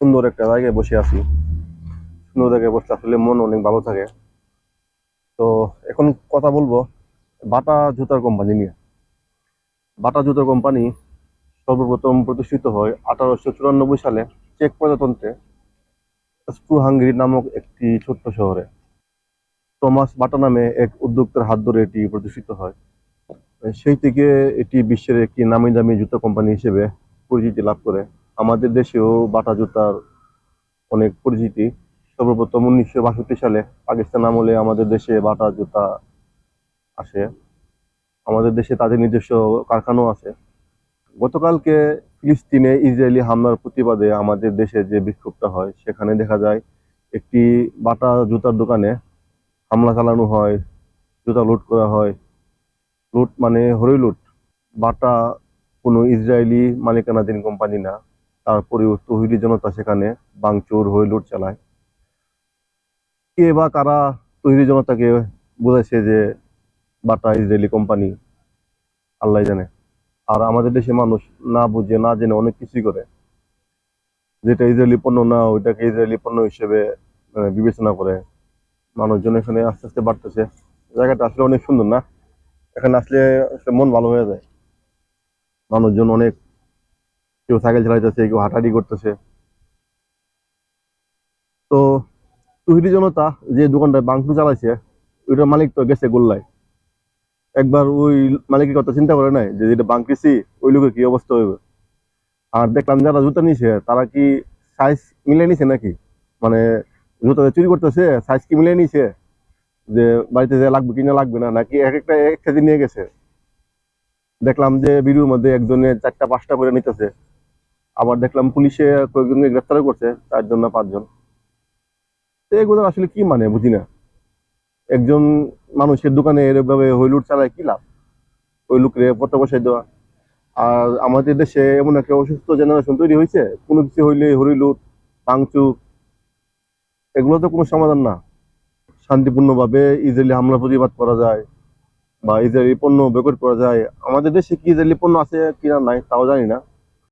সুন্দর একটা জায়গায় বসে আছি। সুন্দর জায়গায় বসলে আসলে মন অনেক ভালো থাকে। তো এখন কথা বলব বাটা জুতার কোম্পানি নিয়ে। বাটা জুতার কোম্পানি সর্বপ্রথম প্রতিষ্ঠিত হয় আঠারোশো চুরানব্বই সালে চেক প্রজাতন্ত্রে স্ট্রু হাঙ্গেরি নামক একটি ছোট্ট শহরে। টমাস বাটা নামে এক উদ্যোক্তার হাত ধরে এটি প্রতিষ্ঠিত হয়। সেই থেকে এটি বিশ্বের একটি নামি দামি জুতা কোম্পানি হিসেবে পরিচিতি লাভ করে। আমাদের দেশেও বাটা জুতার অনেক পরিচিতি। সর্বপ্রথম উনিশশো বাষট্টি সালে পাকিস্তান আমলে আমাদের দেশে বাটা জুতা আসে। আমাদের দেশে তাদের নিজস্ব কারখানাও আছে। গতকালকে ফিলিস্তিনে ইসরায়েলি হামলার প্রতিবাদে আমাদের দেশে যে বিক্ষোভটা হয়, সেখানে দেখা যায় একটি বাটা জুতার দোকানে হামলা চালানো হয়, জুতা লুট করা হয়। লুট মানে হরই লুট বাটা কোনো ইসরায়েলি মালিকানাধীন কোম্পানি না। তারপরেও তহিদি জনতা সেখানে বাংচুর হয়ে লুট চালায়। কে বা কারা তহিদি জনতাকে বোঝাইছে যে বাটা ইসরায়েলি কোম্পানি, আল্লাহ জানে। আর আমাদের দেশে মানুষ না বুঝে, না জেনে অনেক কিছুই করে। যেটা ইসরায়েলি পণ্য না, ওইটাকে ইসরায়েলি পণ্য হিসেবে বিবেচনা করে। মানুষজন এখানে আস্তে আস্তে বাড়তেছে। জায়গাটা আসলে অনেক সুন্দর না? এখানে আসলে মন ভালো হয়ে যায়। মানুষজন অনেক কেউ সাইকেল চালাইতেছে, কেউ হাঁটাহাঁটি করতেছে। তো তুহিদি জনতা যে দোকানটায় বাংকু চালাইছে, ওইটার মালিক তো গেছে গোল্লায়। একবার ওই মালিকের কথা চিন্তা করে নাই, যে যেটা বাংকিছি ওই লোকের কি অবস্থা হইবে? আর দেখলাম যারা জুতা নিছে, তারা কি সাইজ মিলে নিছে নাকি? মানে জুতা চুরি করতেছে সাইজ কি মিলে নিছে? যে বাড়িতে যে লাগবে কিনা লাগবে না, নাকি এক একটা, এক কেজি নিয়ে গেছে? দেখলাম যে ভিডিওর মধ্যে একজনে চারটা, পাঁচটা করে নিতেছে। আবার দেখলাম পুলিশে কয়েকজনকে গ্রেফতার করছে চারজন না পাঁচজন তো এগুলো আসলে কি মানে বুঝি না। একজন মানুষের দোকানে এরকমভাবে হইলুট চালায় কি লাভ? ওই লোকরে পথে বসাই দেওয়া। আর আমাদের দেশে এমন একটা অসুস্থ জেনারেশন তৈরি হয়েছে, কোনো কিছু হইলে হরিলুট, ভাঙচুর এগুলো তো কোনো সমাধান না। শান্তিপূর্ণভাবে ইসরায়েলি হামলা প্রতিবাদ করা যায় বা ইসরায়েলি পণ্য বয়কট করা যায়। আমাদের দেশে কি ইসরায়েলি পণ্য আছে কিনা নাই, তাও জানি না।